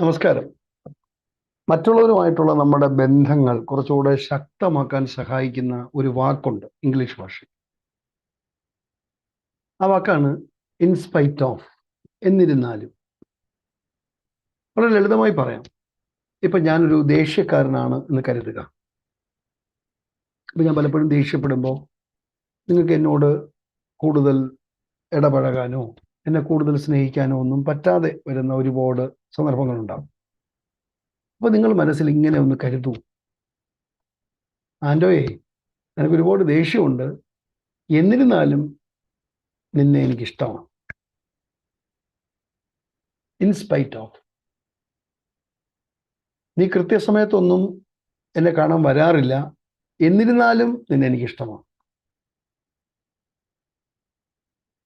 നമസ്കാരം. മറ്റുള്ളവരുമായിട്ടുള്ള നമ്മുടെ ബന്ധങ്ങൾ കുറച്ചുകൂടെ ശക്തമാക്കാൻ സഹായിക്കുന്ന ഒരു വാക്കുണ്ട് ഇംഗ്ലീഷ് ഭാഷയിൽ. ആ വാക്കാണ് ഇൻസ്പൈറ്റ് ഓഫ് എന്നിരുന്നാലും. വളരെ ലളിതമായി പറയാം. ഇപ്പം ഞാനൊരു ദേഷ്യക്കാരനാണ് എന്ന് കരുതുക. ഇപ്പം ഞാൻ പലപ്പോഴും ദേഷ്യപ്പെടുമ്പോൾ നിങ്ങൾക്ക് എന്നോട് കൂടുതൽ ഇടപഴകാനോ എന്നെ കൂടുതൽ സ്നേഹിക്കാനോ ഒന്നും പറ്റാതെ വരുന്ന ഒരുപാട് സന്ദർഭങ്ങളുണ്ടാവും. അപ്പോൾ നിങ്ങൾ മനസ്സിൽ ഇങ്ങനെ ഒന്ന് കരുതൂ. ആൻഡോയെ എനിക്ക് ഒരുപാട് ദേഷ്യമുണ്ട്. എന്നിരുന്നാലും നിന്നെ എനിക്കിഷ്ടമാണ്. ഇൻസ്പൈറ്റ് ഓഫ് നീ കൃത്യസമയത്തൊന്നും എന്നെ കാണാൻ വരാറില്ല. എന്നിരുന്നാലും നിന്നെ എനിക്കിഷ്ടമാണ്.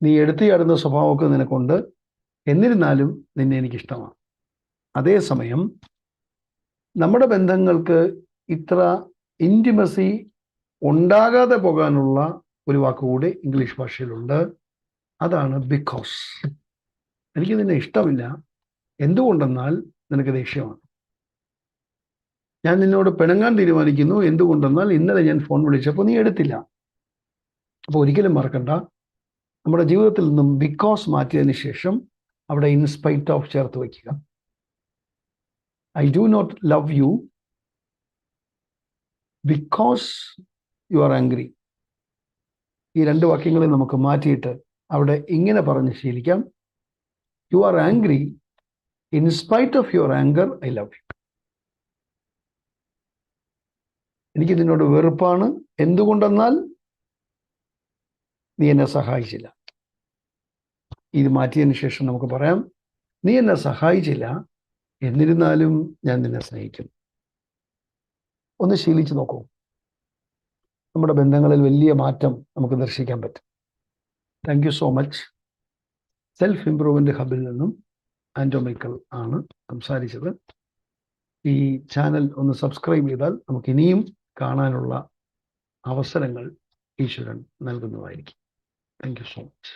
നീ എടുത്തു ചാടുന്ന സ്വഭാവമൊക്കെ നിനക്കുണ്ട്. എന്നിരുന്നാലും നിന്നെ എനിക്കിഷ്ടമാണ്. അതേസമയം നമ്മുടെ ബന്ധങ്ങൾക്ക് ഇത്ര ഇന്റിമസി ഉണ്ടാകാതെ പോകാനുള്ള ഒരു വാക്കുകൂടി ഇംഗ്ലീഷ് ഭാഷയിലുണ്ട്. അതാണ് ബിക്കോസ് എനിക്ക് നിന്നെ ഇഷ്ടമില്ല. എന്തുകൊണ്ടെന്നാൽ നിനക്ക് ദേഷ്യമാണ്. ഞാൻ നിന്നോട് പിണങ്ങാൻ തീരുമാനിക്കുന്നു. എന്തുകൊണ്ടെന്നാൽ ഇന്നലെ ഞാൻ ഫോൺ വിളിച്ചപ്പോൾ നീ എടുത്തില്ല. അപ്പോൾ ഒരിക്കലും മറക്കണ്ട. നമ്മുടെ ജീവിതത്തിൽ നിന്നും ബിക്കോസ് മാറ്റിയതിന് ശേഷം അവിടെ ഇൻസ്പൈറ്റ് ഓഫ് ചേർത്ത് വയ്ക്കുക. I do not love you because you are angry ഈ രണ്ട് വാക്യങ്ങളെ നമുക്ക് മാറ്റിയിട്ട് അവിടെ ഇങ്ങനെ പറഞ്ഞ് ശീലിക്കാം. You are angry in spite of your anger I love you എനിക്ക് നിന്നോട് വെറുപ്പാണ്. എന്തുകൊണ്ടെന്നാൽ നീ എന്നെ സഹായിച്ചില്ല. ഇത് മാറ്റിയതിന് ശേഷം നമുക്ക് പറയാം നീ എന്നെ സഹായിച്ചില്ല എന്നിരുന്നാലും ഞാൻ നിന്നെ സ്നേഹിക്കുന്നു ഒന്ന് ശീലിച്ചു നോക്കൂ. നമ്മുടെ ബന്ധങ്ങളിൽ വലിയ മാറ്റം നമുക്ക് ദർശിക്കാൻ പറ്റും. Thank you so much self improvement ഹബിൽ നിന്നും ആന്റോ മൈക്കിൾ ആണ് സംസാരിച്ചത്. ഈ ചാനൽ ഒന്ന് സബ്സ്ക്രൈബ് ചെയ്താൽ നമുക്ക് ഇനിയും കാണാനുള്ള അവസരങ്ങൾ ഈശ്വരൻ നൽകുന്നതായിരിക്കും. Thank you so much